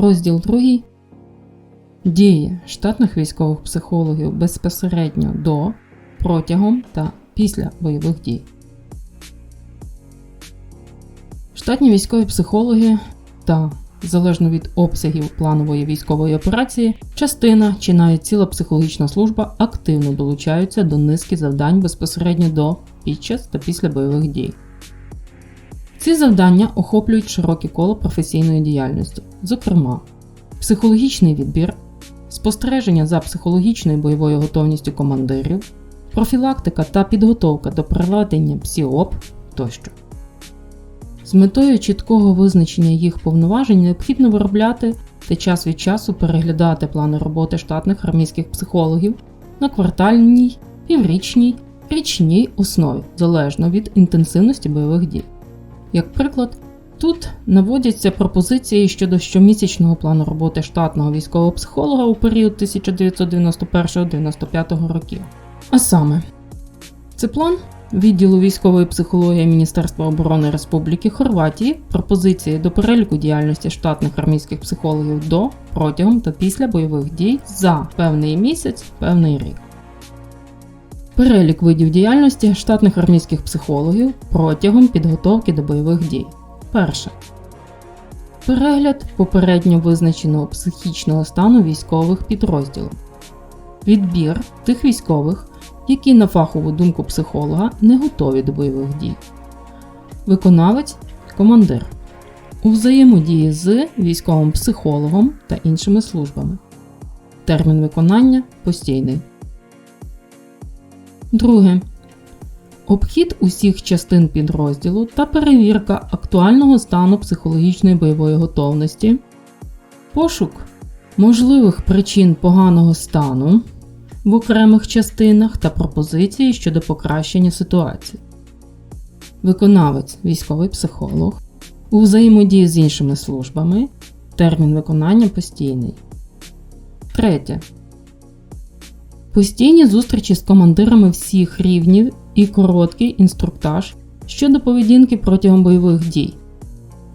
Розділ 2. Дії штатних військових психологів безпосередньо до, протягом та після бойових дій. Штатні військові психологи та, залежно від обсягів планової військової операції, частина чи навіть ціла психологічна служба активно долучаються до низки завдань безпосередньо до, під час та після бойових дій. Ці завдання охоплюють широке коло професійної діяльності, зокрема, психологічний відбір, спостереження за психологічною бойовою готовністю командирів, профілактика та підготовка до проведення ПСІОП тощо. З метою чіткого визначення їх повноважень необхідно виробляти та час від часу переглядати плани роботи штатних армійських психологів на квартальній, піврічній, річній основі залежно від інтенсивності бойових дій. Як приклад, тут наводяться пропозиції щодо щомісячного плану роботи штатного військового психолога у період 1991-95 років. А саме, це план відділу військової психології Міністерства оборони Республіки Хорватії, пропозиції до переліку діяльності штатних армійських психологів до, протягом та після бойових дій за певний місяць, певний рік. Перелік видів діяльності штатних армійських психологів протягом підготовки до бойових дій. Перше. Перегляд попередньо визначеного психічного стану військових підрозділів. Відбір тих військових, які на фахову думку психолога не готові до бойових дій. Виконавець командир. У взаємодії з військовим психологом та іншими службами. Термін виконання постійний. Друге. Обхід усіх частин підрозділу та перевірка актуального стану психологічної бойової готовності. Пошук можливих причин поганого стану в окремих частинах та пропозиції щодо покращення ситуації. Виконавець військовий психолог. У взаємодії з іншими службами. Термін виконання постійний. Третє. Постійні зустрічі з командирами всіх рівнів і короткий інструктаж щодо поведінки протягом бойових дій.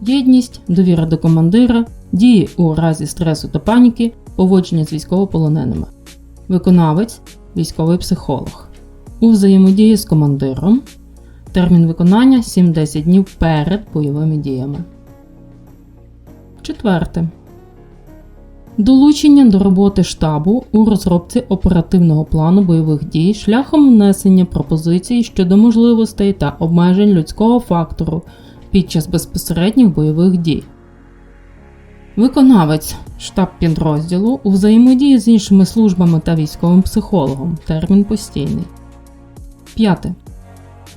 Єдність, довіра до командира, дії у разі стресу та паніки, поводження з військовополоненими. Виконавець військовий психолог. У взаємодії з командиром. Термін виконання 7-10 днів перед бойовими діями. Четверте. Долучення до роботи штабу у розробці оперативного плану бойових дій шляхом внесення пропозицій щодо можливостей та обмежень людського фактору під час безпосередніх бойових дій. Виконавець штаб підрозділу у взаємодії з іншими службами та військовим психологом. Термін постійний. П'яте.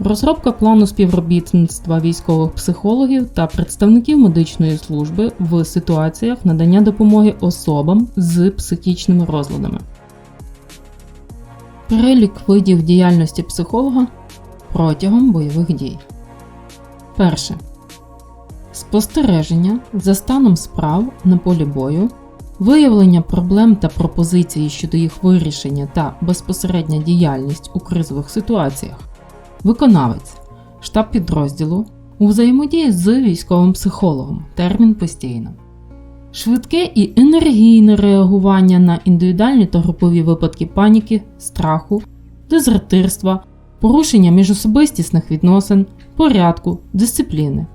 Розробка плану співробітництва військових психологів та представників медичної служби в ситуаціях надання допомоги особам з психічними розладами. Перелік видів діяльності психолога протягом бойових дій. Перше. Спостереження за станом справ на полі бою, виявлення проблем та пропозиції щодо їх вирішення та безпосередня діяльність у кризових ситуаціях. Виконавець штаб підрозділу у взаємодії з військовим психологом. Термін постійно. Швидке і енергійне реагування на індивідуальні та групові випадки паніки, страху, дезертирства, порушення міжособистісних відносин, порядку, дисципліни.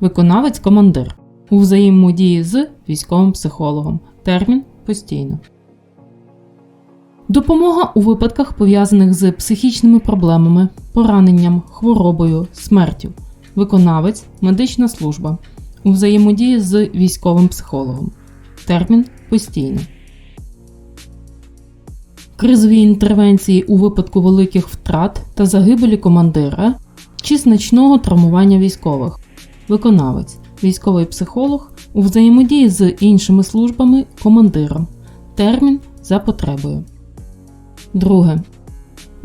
Виконавець командир у взаємодії з військовим психологом. Термін постійно. Допомога у випадках пов'язаних з психічними проблемами, пораненням, хворобою, смертю. Виконавець медична служба у взаємодії з військовим психологом. Термін постійно. Кризові інтервенції у випадку великих втрат та загибелі командира чи значного травмування військових. Виконавець військовий психолог у взаємодії з іншими службами командиром. Термін за потребою. Друге.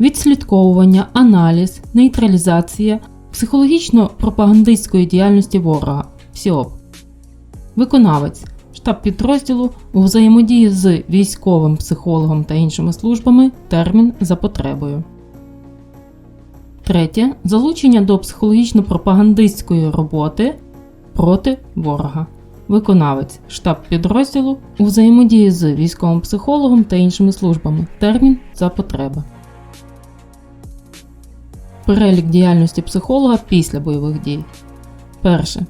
Відслідковування, аналіз, нейтралізація психологічно-пропагандистської діяльності ворога. ПСІОП. Виконавець штаб підрозділу у взаємодії з військовим психологом та іншими службами. Термін за потребою. Третє. Залучення до психологічно-пропагандистської роботи проти ворога. Виконавець штаб підрозділу у взаємодії з військовим психологом та іншими службами. Термін за потреби. Перелік діяльності психолога після бойових дій. Перше.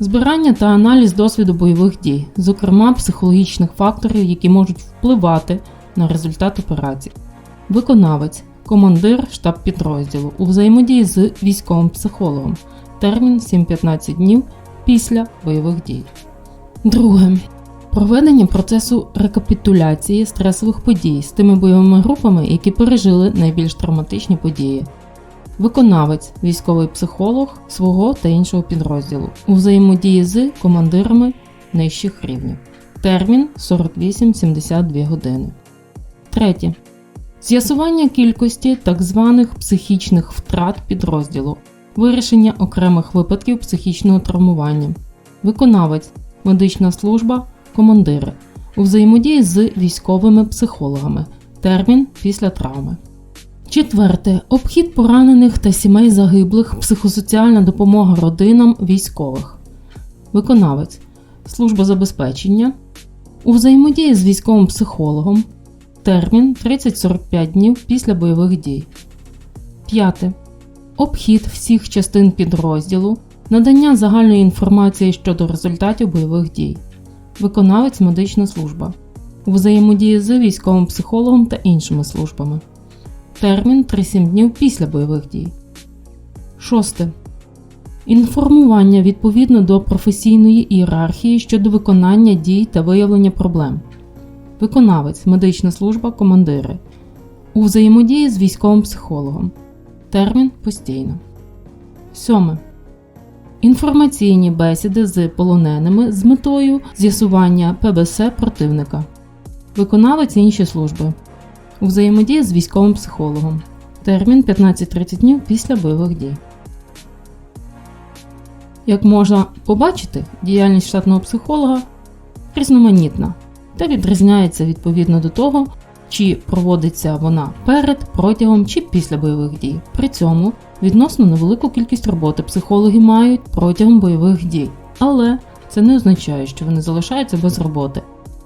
Збирання та аналіз досвіду бойових дій, зокрема психологічних факторів, які можуть впливати на результат операції. Виконавець, командир штаб підрозділу у взаємодії з військовим психологом. Термін 7-15 днів після бойових дій. Друге. Проведення процесу рекапітуляції стресових подій з тими бойовими групами, які пережили найбільш травматичні події. Виконавець, військовий психолог свого та іншого підрозділу у взаємодії з командирами нижчих рівнів. Термін 48-72 години. Третє. З'ясування кількості так званих психічних втрат підрозділу, вирішення окремих випадків психічного травмування. Виконавець, медична служба, командири у взаємодії з військовими психологами. Термін після травми. Четверте. Обхід поранених та сімей загиблих, психосоціальна допомога родинам військових. Виконавець. Служба забезпечення. У взаємодії з військовим психологом. Термін 30-45 днів після бойових дій. П'яте. Обхід всіх частин підрозділу. Надання загальної інформації щодо результатів бойових дій. Виконавець медична служба. У взаємодії з військовим психологом та іншими службами. Термін 3-7 днів після бойових дій. Шосте. Інформування відповідно до професійної ієрархії щодо виконання дій та виявлення проблем. Виконавець, медична служба, командири. У взаємодії з військовим психологом. Термін постійно. Сьоме. Інформаційні бесіди з полоненими з метою з'ясування ПБС противника. Виконавець інші служби. У взаємодії з військовим психологом. Термін 15-30 днів після бойових дій. Як можна побачити, діяльність штатного психолога різноманітна та відрізняється відповідно до того, чи проводиться вона перед, протягом чи після бойових дій. При цьому відносно невелику кількість роботи психологи мають протягом бойових дій, але це не означає, що вони залишаються без роботи.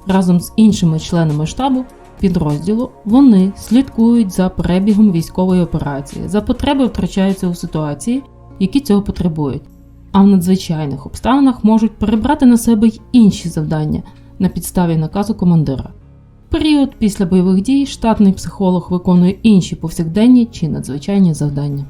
Разом з іншими членами штабу підрозділу вони слідкують за перебігом військової операції, за потреби втрачаються у ситуації, які цього потребують, а в надзвичайних обставинах можуть перебрати на себе й інші завдання на підставі наказу командира. В період після бойових дій штатний психолог виконує інші повсякденні чи надзвичайні завдання.